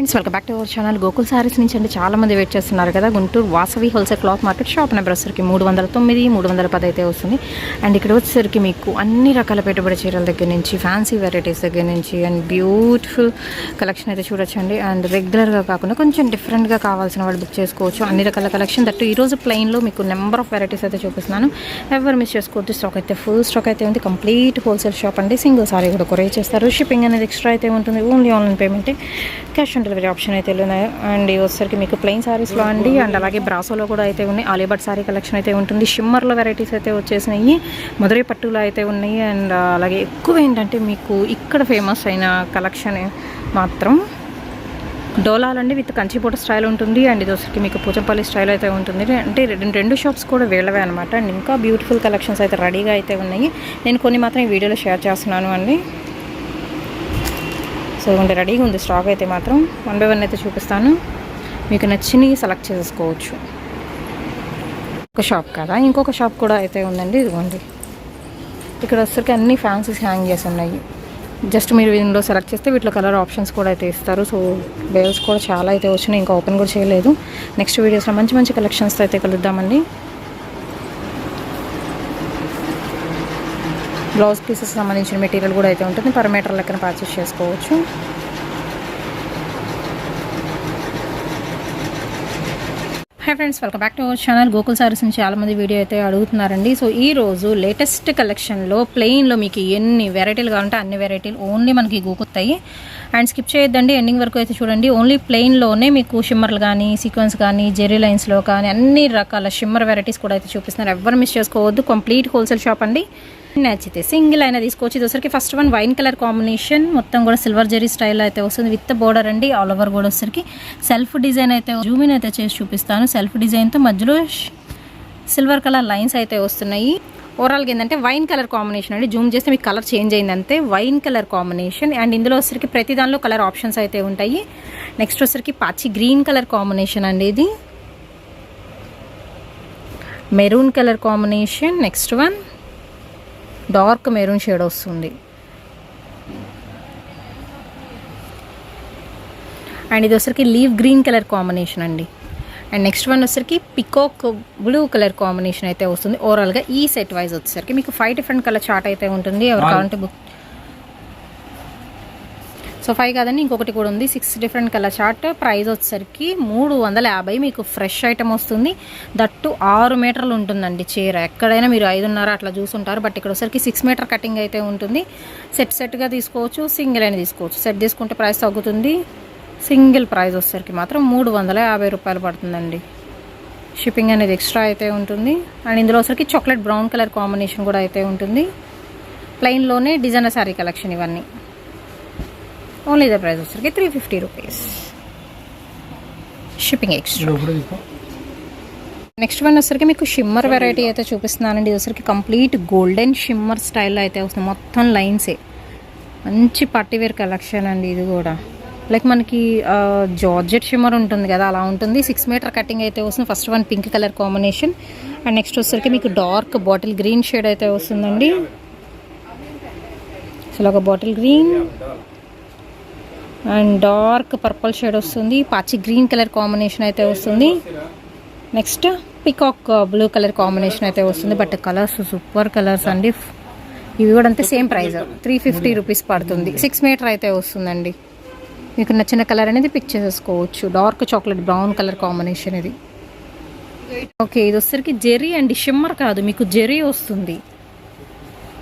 Friends welcome back to our channel Gokul sarees నుంచి అండి చాలామంది వెయిట్ చేస్తున్నారు కదా. Guntur Vasavi wholesale cloth market shop number వచ్చరికి మూడు వందల తొమ్మిది మూడు వందల పది అయితే వస్తుంది. అండ్ ఇక్కడ వచ్చేసరికి మీకు అన్ని రకాల పెట్టుబడి చీరల దగ్గర నుంచి ఫ్యాన్సీ వెరైటీస్ దగ్గర నుంచి అండ్ బ్యూటిఫుల్ కలెక్షన్ అయితే చూడొచ్చండి. అండ్ రెగ్యులర్గా కాకుండా కొంచెం డిఫరెంట్గా కావాల్సిన వాళ్ళు బుక్ చేసుకోవచ్చు. అన్ని రకాల కలెక్షన్ దట్టు ఈరోజు ప్లెయిన్లో మీకు నెంబర్ ఆఫ్ వెరైటీస్ అయితే చూపిస్తున్నాను. ఎవరు మిస్ చేసుకోవద్దు. స్టాక్ అయితే ఫుల్ స్టాక్ అయితే ఉంది. కంప్లీట్ హోల్సేల్ షాప్ అండి. సింగిల్ సారీ కూడా కొరే చేస్తారు. షిప్పింగ్ అనేది ఎక్స్ట్రా అయితే ఉంటుంది. Only online payment cash on delivery option అయితే ఉన్నాయి అండ్ వచ్చేసరికి మీకు ప్లెయిన్ సారీస్లో అండి. అండ్ అలాగే బ్రాసోలో కూడా అయితే ఉన్నాయి. ఆలిబట్ సారీ కలెక్షన్ అయితే ఉంటుంది. షిమ్మర్లో వెరైటీస్ అయితే వచ్చేసినాయి. మధురై పట్టులో అయితే ఉన్నాయి. అండ్ అలాగే ఎక్కువ ఏంటంటే మీకు ఇక్కడ ఫేమస్ అయిన కలెక్షన్ మాత్రం డోలాలండి విత్ కంచిపూట స్టైల్ ఉంటుంది. అండ్ ఇది వచ్చరికి మీకు పూచంపల్లి స్టైల్ అయితే ఉంటుంది. అంటే రెండు రెండు షాప్స్ కూడా వీళ్ళవే అనమాట అండ్ ఇంకా బ్యూటిఫుల్ కలెక్షన్స్ అయితే రెడీగా అయితే ఉన్నాయి. నేను కొన్ని మాత్రం ఈ వీడియోలో షేర్ చేస్తున్నాను అండి. సో ఇవ్వండి రెడీగా ఉంది స్టాక్ అయితే మాత్రం. వన్ బై వన్ అయితే చూపిస్తాను. మీకు నచ్చినవి సెలెక్ట్ చేసుకోవచ్చు. ఒక షాప్ కదా. ఇంకొక షాప్ కూడా అయితే ఉందండి. ఇదిగోండి. ఇక్కడ వచ్చరికి అన్ని ఫ్యాన్సీస్ హ్యాంగ్ చేసి ఉన్నాయి. జస్ట్ మీరు ఇందులో సెలెక్ట్ చేస్తే వీటిలో కలర్ ఆప్షన్స్ కూడా అయితే ఇస్తారు. సో బేల్స్ కూడా చాలా అయితే వచ్చినాయి. ఇంకా ఓపెన్ కూడా చేయలేదు. నెక్స్ట్ వీడియోస్లో మంచి మంచి కలెక్షన్స్తో అయితే కలుద్దామండి. బ్లౌజ్ పీసెస్ సంబంధించిన మెటీరియల్ కూడా అయితే ఉంటుంది. పర్ మీటర్ లెక్కన పర్చేస్ చేసుకోవచ్చు. Hi friends welcome back to our channel Gokul sarees నుంచి చాలా మంది వీడియో అయితే అడుగుతున్నారండి. సో ఈ రోజు లేటెస్ట్ కలెక్షన్లో ప్లెయిన్లో మీకు ఎన్ని వెరైటీలు కావాలంటే అన్ని వెరైటీలు ఓన్లీ మనకి గోకుతాయి. అండ్ స్కిప్ చేయొద్దండి. ఎండింగ్ వరకు అయితే చూడండి. ఓన్లీ ప్లెయిన్లోనే మీకు షిమ్మర్లు కానీ సీక్వెన్స్ కానీ జెరీ లైన్స్లో కానీ అన్ని రకాల షిమ్మర్ వెరైటీస్ కూడా అయితే చూపిస్తున్నారు. ఎవరు మిస్ చేసుకోవద్దు. కంప్లీట్ హోల్సేల్ షాప్ అండి. నచ్చితే సింగిల్ అయినా తీసుకోవచ్చు. ఇది వచ్చరికి first one wine colour combination మొత్తం కూడా సిల్వర్ జెరీ స్టైల్ అయితే వస్తుంది. విత్ బోర్డర్ అండి ఆల్ ఓవర్ కూడా వచ్చరికి సెల్ఫ్ డిజైన్ అయితే జూమిన్ అయితే చేసి చూపిస్తాను. సెల్ఫ్ డిజైన్తో మధ్యలో సిల్వర్ కలర్ లైన్స్ అయితే వస్తున్నాయి. ఓవరాల్గా ఏంటంటే వైన్ కలర్ కాంబినేషన్ అండి. జూమ్ చేస్తే మీకు కలర్ చేంజ్ అయింది అంతే. వైన్ కలర్ కాంబినేషన్ అండ్ ఇందులో వచ్చరికి ప్రతి దానిలో కలర్ ఆప్షన్స్ అయితే ఉంటాయి. నెక్స్ట్ వచ్చరికి పాచి గ్రీన్ కలర్ కాంబినేషన్ అండి ఇది. Maroon colour combination next one dark maroon shade వస్తుంది. అండ్ ఇది వచ్చరికి లీవ్ గ్రీన్ కలర్ కాంబినేషన్ అండి. అండ్ నెక్స్ట్ వన్ వచ్చరికి పికాక్ బ్లూ కలర్ కాంబినేషన్ అయితే వస్తుంది. ఓవరాల్గా ఈ సెట్ వైజ్ వచ్చేసరికి మీకు ఫైవ్ డిఫరెంట్ కలర్ చార్ట్ అయితే ఉంటుంది. ఎవరు కావాలంటే బుక్ సో ఫైవ్ కాదండి ఇంకొకటి కూడా ఉంది. Six different colour chart price వచ్చేసరికి మూడు వందల యాభై మీకు ఫ్రెష్ ఐటమ్ వస్తుంది. దట్టు ఆరు మీటర్లు ఉంటుందండి చీర. ఎక్కడైనా మీరు ఐదున్నర అట్లా చూసుంటారు బట్ ఇక్కడ వచ్చరికి సిక్స్ మీటర్ కటింగ్ అయితే ఉంటుంది. సెట్ సెట్గా తీసుకోవచ్చు సింగిల్ అయినా తీసుకోవచ్చు. సెట్ తీసుకుంటే ప్రైస్ తగ్గుతుంది. సింగిల్ ప్రైస్ వచ్చేసరికి మాత్రం మూడు వందల యాభై రూపాయలు పడుతుందండి. షిప్పింగ్ అనేది ఎక్స్ట్రా అయితే ఉంటుంది. అండ్ ఇందులో వచ్చరికి చాక్లెట్ బ్రౌన్ కలర్ కాంబినేషన్ కూడా అయితే ఉంటుంది. ప్లెయిన్లోనే డిజైనర్ శారీ కలెక్షన్ ఇవన్నీ. ఓన్లీ ద ప్రైస్ వచ్చరికి three fifty rupees. Shipping extra next one వచ్చరికి మీకు షిమ్మర్ వెరైటీ అయితే చూపిస్తున్నానండి. ఇది కంప్లీట్ గోల్డెన్ షిమ్మర్ స్టైల్లో అయితే వస్తుంది. మొత్తం లైన్సే మంచి పట్టివేర్ కలెక్షన్ అండి ఇది కూడా. లైక్ మనకి జార్జెట్ షిమ్మర్ ఉంటుంది కదా అలా ఉంటుంది. సిక్స్ మీటర్ కటింగ్ అయితే వస్తుంది. First one pink colour combination and next వచ్చరికి మీకు డార్క్ బాటిల్ గ్రీన్ షేడ్ అయితే వస్తుందండి. అసలు ఒక bottle green and dark purple shade వస్తుంది. పాచి గ్రీన్ కలర్ కాంబినేషన్ అయితే వస్తుంది. Next peacock uh, blue colour combination అయితే వస్తుంది. బట్ కలర్స్ సూపర్ కలర్స్ అండి. ఇవి కూడా అంతే same price. Three fifty rupees పడుతుంది. సిక్స్ మీటర్ అయితే వస్తుందండి. మీకు నచ్చిన కలర్ అనేది పిక్ చేసేసుకోవచ్చు. Dark chocolate brown colour combination ఇది. ఓకే ఇది వచ్చరికి జెర్రీ అండ్. షిమ్మర్ కాదు మీకు జెర్రీ వస్తుంది.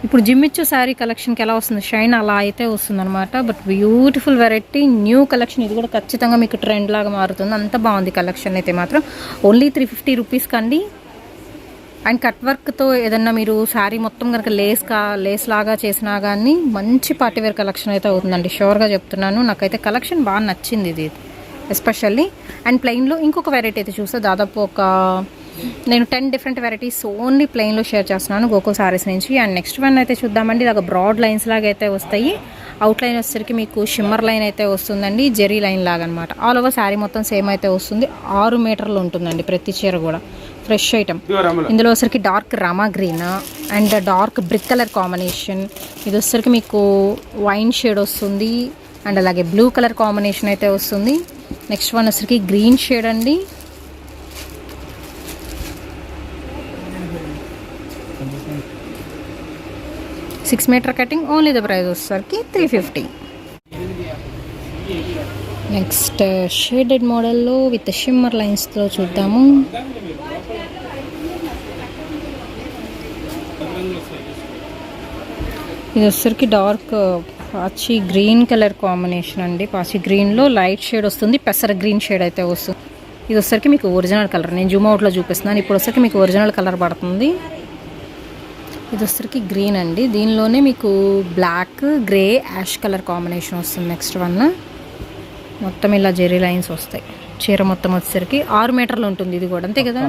ఇప్పుడు జిమ్మిచ్చు శారీ కలెక్షన్కి ఎలా వస్తుంది? షైన్ అలా అయితే వస్తుంది అనమాట but beautiful variety new collection ఇది కూడా ఖచ్చితంగా మీకు ట్రెండ్ లాగా మారుతుంది. అంత బాగుంది కలెక్షన్ అయితే మాత్రం. ఓన్లీ త్రీ ఫిఫ్టీ రూపీస్ కండి. అండ్ కట్ వర్క్తో ఏదన్నా మీరు శారీ మొత్తం కనుక లేస్ కా లేస్ లాగా చేసినా కానీ మంచి పార్టీవేర్ కలెక్షన్ అయితే అవుతుందండి. షూర్గా చెప్తున్నాను. నాకైతే కలెక్షన్ బాగా నచ్చింది ఇది. ఎస్పెషల్లీ అండ్ ప్లెయిన్లో ఇంకొక వెరైటీ అయితే చూస్తే దాదాపు ఒక నేను టెన్ డిఫరెంట్ వెరైటీస్ ఓన్లీ ప్లెయిన్లో షేర్ చేస్తున్నాను గోకుల్ సారీస్ నుంచి. అండ్ నెక్స్ట్ వన్ అయితే చూద్దామండి. ఇలాగ బ్రాడ్ లైన్స్ లాగా అయితే వస్తాయి. అవుట్ లైన్ వచ్చేసరికి మీకు షిమ్మర్ లైన్ అయితే వస్తుందండి. జెరీ లైన్ లాగా అనమాట ఆల్ ఓవర్ శారీ మొత్తం సేమ్ అయితే వస్తుంది. ఆరు మీటర్లు ఉంటుందండి ప్రతి చీర కూడా. ఫ్రెష్ ఐటమ్ ఇందులో వచ్చరికి dark Rama green and dark brick colour combination ఇది వచ్చరికి మీకు వైన్ షేడ్ వస్తుంది. అండ్ అలాగే బ్లూ కలర్ కాంబినేషన్ అయితే వస్తుంది. నెక్స్ట్ వన్ వచ్చరికి గ్రీన్ షేడ్ అండి. Six meter cutting only the price వచ్చేసరికి త్రీ ఫిఫ్టీ నెక్స్ట్ షేడెడ్ మోడల్లో విత్ షిమ్మర్ లైన్స్తో చూద్దాము. ఇది వచ్చరికి డార్క్ uh, పాచి గ్రీన్ కలర్ కాంబినేషన్ అండి. పాచి గ్రీన్లో లైట్ షేడ్ వస్తుంది పెసర గ్రీన్ షేడ్ అయితే వస్తుంది. ఇది వచ్చరికి మీకు ఒరిజినల్ కలర్ నేను జూమ్ అవుట్లో చూపిస్తున్నాను. ఇప్పుడు వచ్చరికి మీకు ఒరిజినల్ కలర్ పడుతుంది. ఇది వచ్చరికి గ్రీన్ అండి. దీనిలోనే మీకు black grey ash colour combination వస్తుంది నెక్స్ట్ వన్ మొత్తం ఇలా జెరీ లైన్స్ వస్తాయి. చీర మొత్తం వచ్చేసరికి ఆరు మీటర్లు ఉంటుంది ఇది కూడా. అంతే కదా.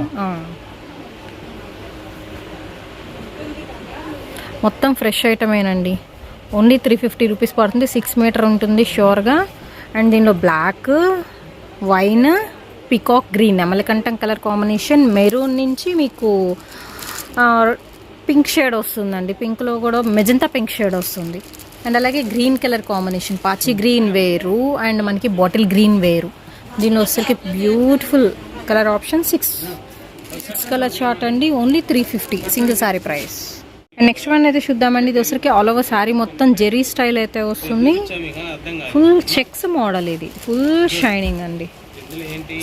మొత్తం? ఫ్రెష్ ఐటమేనండి ఓన్లీ త్రీ ఫిఫ్టీ రూపీస్ పడుతుంది. సిక్స్ మీటర్ ఉంటుంది షూర్గా అండ్ దీనిలో బ్లాక్ వైన్ పికాక్ గ్రీన్ అమలకంఠం కలర్ కాంబినేషన్ మెరూన్ నుంచి మీకు పింక్ షేడ్ వస్తుందండి. పింక్లో కూడా మెజంతా పింక్ షేడ్ వస్తుంది. అండ్ అలాగే గ్రీన్ కలర్ కాంబినేషన్ పాచి గ్రీన్ వేరు అండ్ మనకి బాటిల్ గ్రీన్ వేరు. దీనిలో వచ్చేసరికి beautiful colour option six. Six colour chart అండి only three fifty single saree price. And next one అయితే చూద్దామండి. ఇది వచ్చరికి ఆల్ ఓవర్ సారీ మొత్తం జెరీ స్టైల్ అయితే వస్తుంది. ఫుల్ చెక్స్ మోడల్ ఇది. ఫుల్ షైనింగ్ అండి.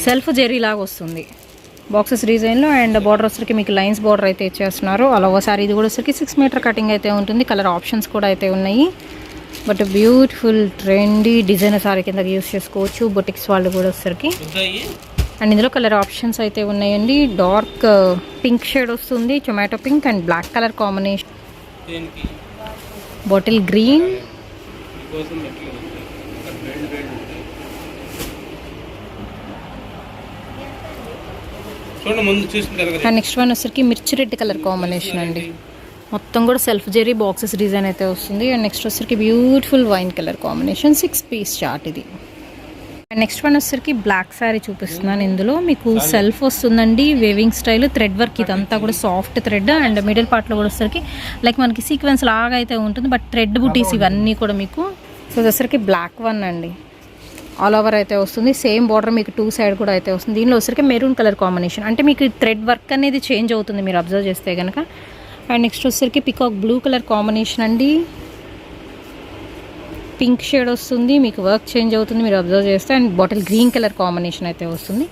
సెల్ఫ్ జెరీ లాగా వస్తుంది. బాక్సెస్ డిజైన్లో అండ్ బార్డర్ వచ్చరికి మీకు లైన్స్ బార్డర్ అయితే ఇచ్చేస్తున్నారు. ఆల్ ఓవర్ సారీ ఇది కూడా వచ్చరికి సిక్స్ మీటర్ కటింగ్ అయితే ఉంటుంది. కలర్ ఆప్షన్స్ కూడా అయితే ఉన్నాయి. But beautiful trendy designer saree కింద యూస్ చేసుకోవచ్చు. బొటిక్స్ వాళ్ళు కూడా వచ్చరికి అండ్ ఇందులో కలర్ ఆప్షన్స్ అయితే ఉన్నాయండి. డార్క్ పింక్ షేడ్ వస్తుంది. Tomato pink and black colour combination bottle green next one వచ్చరికి మిర్చి రెడ్ కలర్ కాంబినేషన్ అండి. మొత్తం కూడా సెల్ఫ్ జెరీ బాక్సెస్ డిజైన్ అయితే వస్తుంది. అండ్ నెక్స్ట్ వచ్చరికి beautiful wine colour combination six piece chart ఇది. అండ్ నెక్స్ట్ వన్ వచ్చరికి బ్లాక్ శారీ చూపిస్తున్నాను ఇందులో. మీకు సెల్ఫ్ వస్తుందండి వేవింగ్ స్టైల్ థ్రెడ్ వర్క్ ఇదంతా కూడా సాఫ్ట్ థ్రెడ్ అండ్ మిడిల్ పార్ట్లో కూడా వచ్చరికి లైక్ మనకి సీక్వెన్స్ లాగా అయితే ఉంటుంది బట్ థ్రెడ్ బుటీస్ ఇవన్నీ కూడా మీకు. సో వచ్చరికి బ్లాక్ వన్ అండి. ఆల్ ఓవర్ అయితే వస్తుంది. సేమ్ బార్డర్ మీకు టూ సైడ్ కూడా అయితే వస్తుంది. దీనిలో వచ్చరికి మెరూన్ కలర్ కాంబినేషన్. అంటే మీకు థ్రెడ్ వర్క్ అనేది చేంజ్ అవుతుంది మీరు అబ్జర్వ్ చేస్తే కనుక అండ్ నెక్స్ట్ వచ్చరికి పికాక్ బ్లూ కలర్ కాంబినేషన్ అండి. పింక్ షేడ్ వస్తుంది. మీకు వర్క్ చేంజ్ అవుతుంది మీరు అబ్జర్వ్ చేస్తే. And bottle green colour combination అయితే వస్తుంది.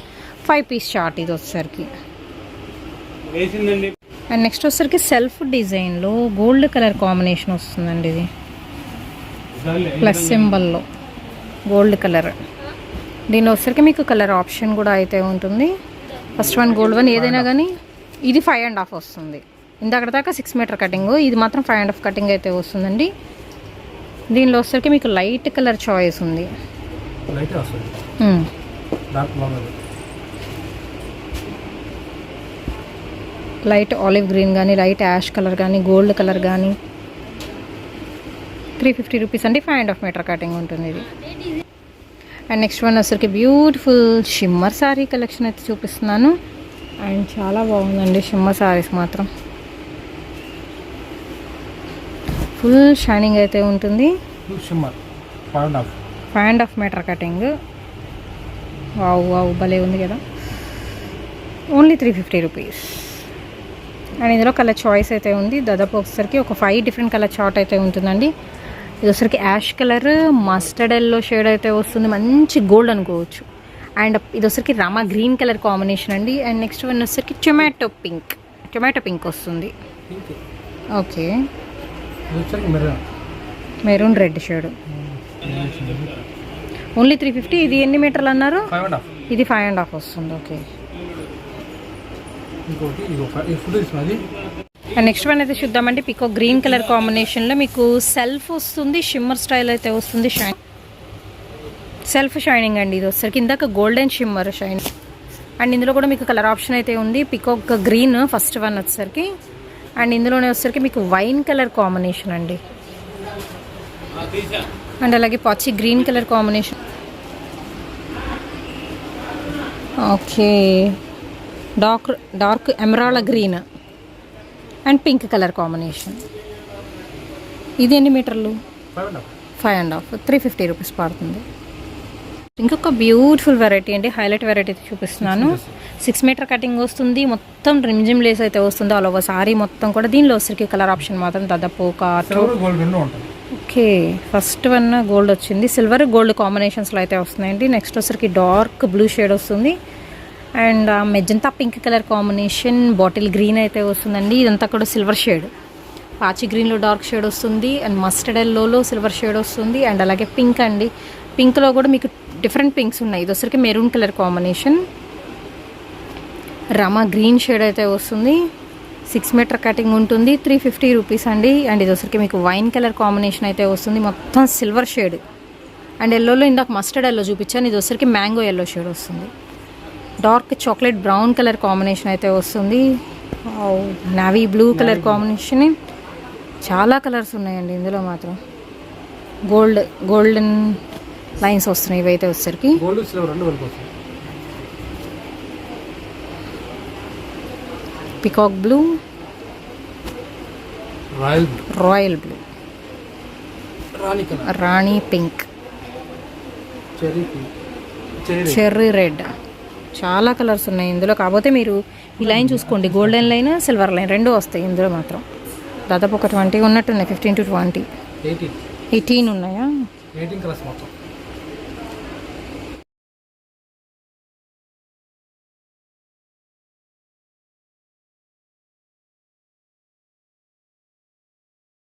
ఫైవ్ పీస్ షార్ట్ ఇది వచ్చేసరికి. అండ్ నెక్స్ట్ వచ్చేసరికి సెల్ఫ్ డిజైన్లో గోల్డ్ కలర్ కాంబినేషన్ వస్తుందండి ఇది. ప్లస్ సింబల్లో. Gold colour. దీనిలో వచ్చరికి మీకు కలర్ ఆప్షన్ కూడా అయితే ఉంటుంది. ఫస్ట్ వన్ గోల్డ్ వన్ ఏదైనా కానీ ఇది ఫైవ్ అండ్ హాఫ్ వస్తుంది. ఇందాక దాకా సిక్స్ మీటర్ కటింగ్ ఇది మాత్రం ఫైవ్ అండ్ హాఫ్ కటింగ్ అయితే వస్తుందండి. దీనిలో వచ్చరికి మీకు లైట్ కలర్ చాయిస్ ఉంది. లైట్ ఆలివ్ గ్రీన్ కానీ లైట్ యాష్ కలర్ కానీ గోల్డ్ కలర్ కానీ త్రీ ఫిఫ్టీ రూపీస్ అంటే five and half meter cutting ఉంటుంది ఇది. అండ్ నెక్స్ట్ వన్ వచ్చరికి బ్యూటిఫుల్ షిమ్మర్ శారీ కలెక్షన్ అయితే చూపిస్తున్నాను. అండ్ చాలా బాగుందండి షిమ్మర్ శారీస్ మాత్రం. ఫుల్ షైనింగ్ అయితే ఉంటుంది. Shimmer five and half meter cutting wow wow భలే ఉంది కదా. Only three fifty rupees and ఇందులో కలర్ చాయిస్ అయితే ఉంది. దాదాపు ఒకసారికి ఒక ఫైవ్ డిఫరెంట్ కలర్ చార్ట్ అయితే ఉంటుందండి. ఇది వచ్చరికి ash colour mustard yellow shade అయితే వస్తుంది. మంచి గోల్డ్ అనుకోవచ్చు. అండ్ ఇది వచ్చరికి రామా గ్రీన్ కలర్ కాంబినేషన్ అండి. అండ్ నెక్స్ట్ వన్ వచ్చరికి టొమాటో పింక్ టొమాటో పింక్ వస్తుంది. Okay. Maroon. Red shade only three fifty ఇది ఎన్ని మీటర్లు అన్నారు? ఇది ఫైవ్ అండ్ హాఫ్ వస్తుంది. ఓకే. అండ్ నెక్స్ట్ వన్ అయితే చూద్దామండి. పికో గ్రీన్ కలర్ కాంబినేషన్లో మీకు సెల్ఫ్ వస్తుంది షిమ్మర్ స్టైల్ అయితే వస్తుంది షైన్ సెల్ఫ్ షైనింగ్ అండి ఇది వచ్చరికి ఇందాక గోల్డెన్ షిమ్మర్ షైనింగ్ అండ్ ఇందులో కూడా మీకు కలర్ ఆప్షన్ అయితే ఉంది. పికాక్ గ్రీన్ ఫస్ట్ వన్ వచ్చేసరికి. అండ్ ఇందులోనే వచ్చేసరికి మీకు వైన్ కలర్ కాంబినేషన్ అండి. అండ్ అలాగే పచ్చి green colour combination okay dark dark emerald green and pink colour combination. ఇది ఎన్ని మీటర్లు? Five and half three fifty rupees పడుతుంది. ఇంకొక బ్యూటిఫుల్ వెరైటీ అండి. హైలైట్ వెరైటీ చూపిస్తున్నాను. సిక్స్ మీటర్ కటింగ్ వస్తుంది. మొత్తం రిమ్జిమ్ లేస్ అయితే వస్తుంది. ఆల్ ఓవర్ సారీ మొత్తం కూడా. దీనిలో వచ్చరికి కలర్ ఆప్షన్ మాత్రం దాదాపు ఒక ఓకే ఫస్ట్ వన్ గోల్డ్ వచ్చింది. సిల్వర్ గోల్డ్ కాంబినేషన్స్లో అయితే వస్తున్నాయండి. నెక్స్ట్ వచ్చరికి డార్క్ బ్లూ షేడ్ వస్తుంది. And magenta pink colour combination bottle green అయితే వస్తుందండి. ఇదంతా కూడా సిల్వర్ షేడ్. పాచి గ్రీన్లో డార్క్ షేడ్ వస్తుంది అండ్ మస్టర్డ్ ఎల్లోలో సిల్వర్ షేడ్ వస్తుంది అండ్ అలాగే పింక్ అండి. పింక్లో కూడా మీకు డిఫరెంట్ పింక్స్ ఉన్నాయి. ఇది వచ్చరికి maroon colour combination. Rama green shade అయితే వస్తుంది. సిక్స్ మీటర్ కటింగ్ ఉంటుంది. త్రీ ఫిఫ్టీ రూపీస్ అండి. అండ్ ఇది వచ్చరికి మీకు వైన్ కలర్ కాంబినేషన్ అయితే వస్తుంది. మొత్తం సిల్వర్ షేడ్. అండ్ ఎల్లోలో ఇందాక మస్టర్డ్ ఎల్లో చూపించాను. ఇది వచ్చరికి మ్యాంగో ఎల్లో షేడ్ వస్తుంది. Dark chocolate brown colour combination అయితే వస్తుంది. Navy blue colour combination. చాలా కలర్స్ ఉన్నాయండి ఇందులో మాత్రం. గోల్డ్ గోల్డెన్ లైన్స్ వస్తున్నాయి ఇవైతే వస్తాయి. Peacock blue. Royal royal blue. Rani pink. Cherry cherry cherry red. చాలా కలర్స్ ఉన్నాయి ఇందులో. కాకపోతే మీరు ఈ లైన్ చూసుకోండి. గోల్డెన్ లైన్ సిల్వర్ లైన్ రెండు వస్తాయి ఇందులో మాత్రం. దాదాపు ఒక ట్వంటీ ఉన్నట్టున్నాయి. Fifteen to twenty. ఎయిటీన్. ఉన్నాయా?